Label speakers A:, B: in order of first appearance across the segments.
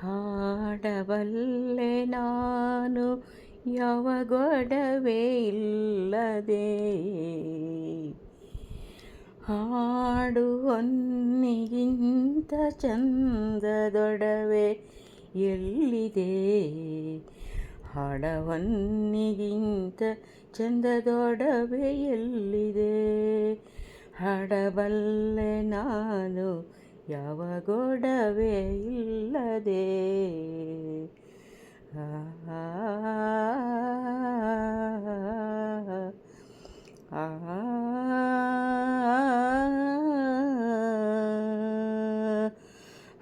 A: ಹಾಡಬಲ್ಲೆ ನಾನು ಯಾವ ಗೊಡವೆ ಇಲ್ಲದೆ. ಹಾಡು ಹೊನ್ನಿಗಿಂತ ಚಂದದೊಡವೆ ಎಲ್ಲಿದೆ? ಹಾಡವನ್ನಿಗಿಂತ ಚಂದದೊಡವೆ ಎಲ್ಲಿದೆ? ಹಾಡಬಲ್ಲೆ ನಾನು ಯಾವ ಗೊಡವೆ ಇಲ್ಲದೆ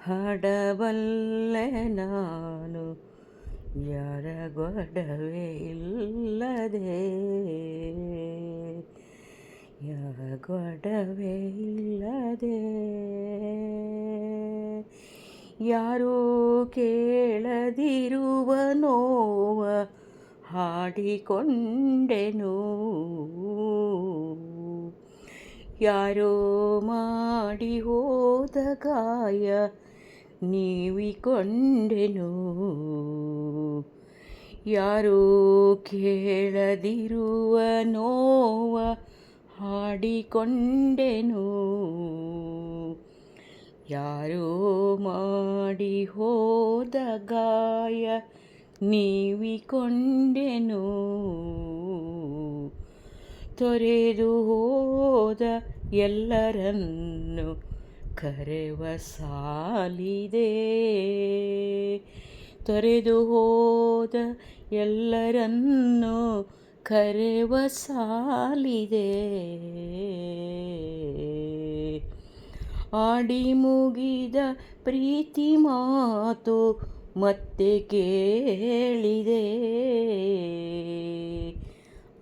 A: ಹಾಡಬಲ್ಲೆ ನಾನು ಯಾರ ಗೊಡವೆ ಇಲ್ಲದೆ ಯಾರ ಗೊಡವೆ ಇಲ್ಲದೆ ಯಾರೋ ನೋವ ಹಾಡಿಕೊಂಡೆನು. ಯಾರೋ ಮಾಡಿ ಹೋದ ಗಾಯ ನೀವಿಕೊಂಡೆನು. ಯಾರೋ ಕೇಳದಿರುವ ನೋವ ಹಾಡಿಕೊಂಡೆನು. ಯಾರೋ ಮಾಡಿ ಹೋದ ಗಾಯ ನೀವಿಕೊಂಡೆನು. ತೊರೆದು ಹೋದ ಎಲ್ಲರನ್ನು ಕರೆವ ಸಾಲಿದೆ. ತೊರೆದು ಹೋದ ಎಲ್ಲರನ್ನು ಕರೆವ ಸಾಲಿದೆ. ಆಡಿ ಮುಗಿದ ಪ್ರೀತಿ ಮಾತು ಮತ್ತೆ ಕೇಳಿದೆ.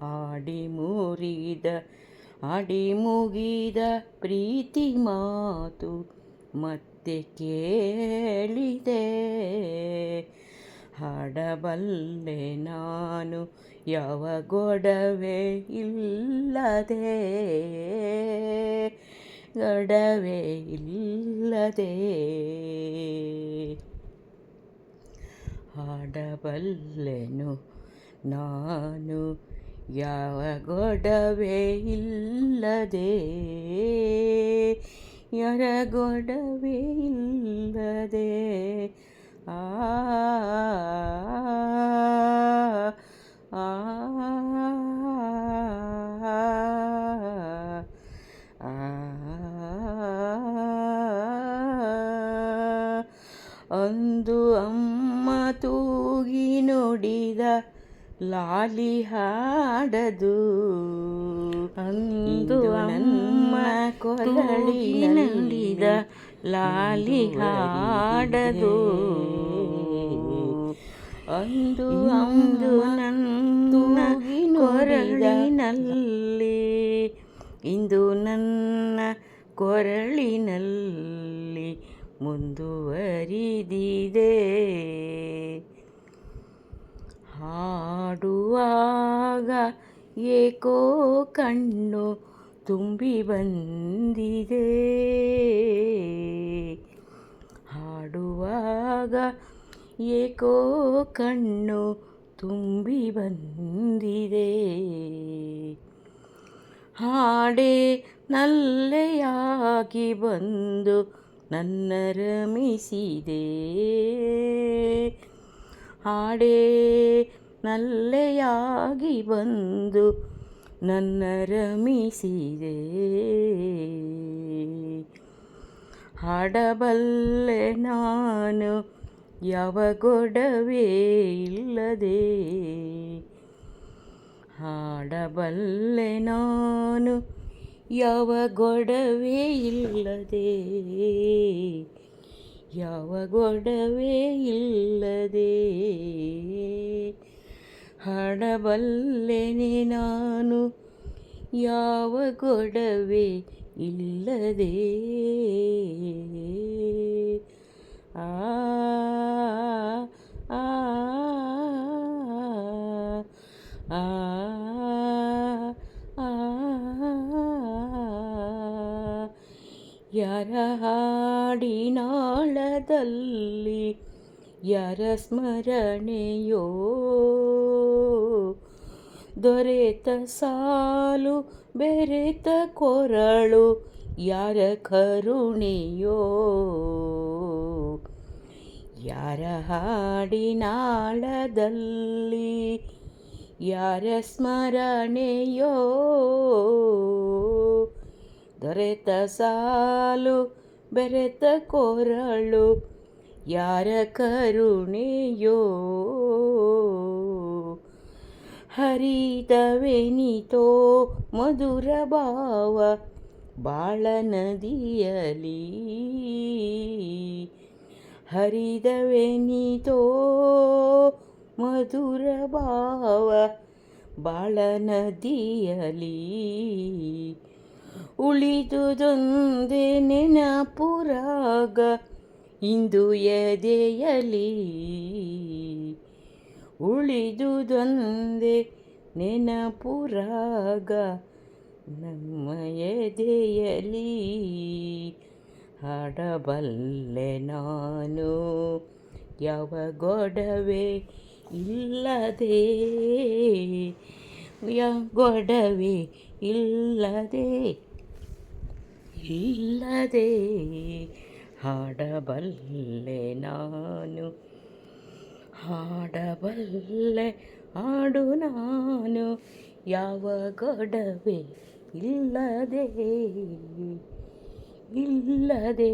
A: ಆಡಿ ಮುರಿದ, ಆಡಿ ಮುಗಿದ ಪ್ರೀತಿ ಮಾತು ಮತ್ತೆ ಕೇಳಿದೆ. ಹಾಡಬಲ್ಲೆ ನಾನು, ಯಾವ ಗೊಡವೆ ಇಲ್ಲದೆ. ಗೊಡವೆ ಇಲ್ಲದೆ. ಹಾಡಬಲ್ಲೆನು ನಾನು, ಯಾವ ಗೊಡವೆ ಇಲ್ಲದೆ. ಯಾರ ಗೊಡವೆ ಇಲ್ಲದೆ? ಅಂದು ಅಮ್ಮ ತೂಗಿ ನುಡಿದ ಲಾಲಿ ಹಾಡದು. ಅಂದು ಅಮ್ಮ ಕೊರಳಿ ನುಡಿದ ಲಾಲಿ ಹಾಡದು. ಅಂದು ಅಂದು ಕೊರಳಿನಲ್ಲಿ ಇಂದು ನನ್ನ ಕೊರಳಿನಲ್ಲಿ ಮುಂದುವರಿದಿದೆ. ಹಾಡುವಾಗ ಏಕೋ ಕಣ್ಣು ತುಂಬಿ ಬಂದಿದೆ ಹಾಡುವಾಗ ಏಕೋ ಕಣ್ಣು ತುಂಬಿ ಬಂದಿದೆ ಹಾಡೇ ನಲ್ಲೆಯಾಗಿ ಬಂದು ನನ್ನ ರಮಿಸಿದೆ ಹಾಡೇ ನಲ್ಲೆಯಾಗಿ ಬಂದು ನನ್ನ ರಮಿಸಿದೆ ಹಾಡಬಲ್ಲೆ ನಾನು, ಯಾವ ಗೊಡವೇ ಇಲ್ಲದೆ. ಹಾಡಬಲ್ಲೆ ನಾನು, ಯಾವ ಗೊಡವೇ ಇಲ್ಲದೆ. ಯಾವ ಗೊಡವೇ ಇಲ್ಲದೆ. ಹಾಡಬಲ್ಲೆನೆ ನಾನು ಯಾವ ಗೊಡವೆ ಇಲ್ಲದೆ ಆ ಆ ಆ ಆ ಯಾರ ಹಾಡಿನಾಳದಲ್ಲಿ ಯಾರ ಸ್ಮರಣೆಯೋ ದೊರೆತ ಸಾಲು, ಬೆರೆತ ಕೊರಳು, ಯಾರ ಕರುಣೆಯೋ? ಯಾರ ಹಾಡಿನಾಳದಲ್ಲಿ ಯಾರ ಸ್ಮರಣೆಯೋ? ದೊರೆತ ಸಾಲು, ಬೆರೆತ ಕೊರಳು, ಯಾರ ಕರುಣೆಯೋ? ಹರಿದವೆನಿತೋ ಮಧುರ ಭಾವ ಬಾಳ ನದಿಯಲಿ ಹರಿದವೆನಿತೋ ಮಧುರ ಭಾವ ಬಾಳ ನದಿಯಲಿ ಉಳಿದುದೊಂದೇ ನೆನಪುರಾಗ ಇಂದು ಎದೆಯಲಿ. ಉಳಿದುದೊಂದೇ ನೆನಪುರಾಗ ನಮ್ಮ ಎದೆಯಲಿ ಹಾಡಬಲ್ಲೆ ನಾನು. ಯಾವ ಗೊಡವೆ ಇಲ್ಲದೆ, ಯಾವ ಗೊಡವೆ ಇಲ್ಲದೆ ಇಲ್ಲದೆ ಹಾಡಬಲ್ಲೆ ನಾನು. ಹಾಡಬಲ್ಲೆ ಹಾಡು ನಾನು ಯಾವ ಗೊಡವೆ ಇಲ್ಲದೆ ಇಲ್ಲದೆ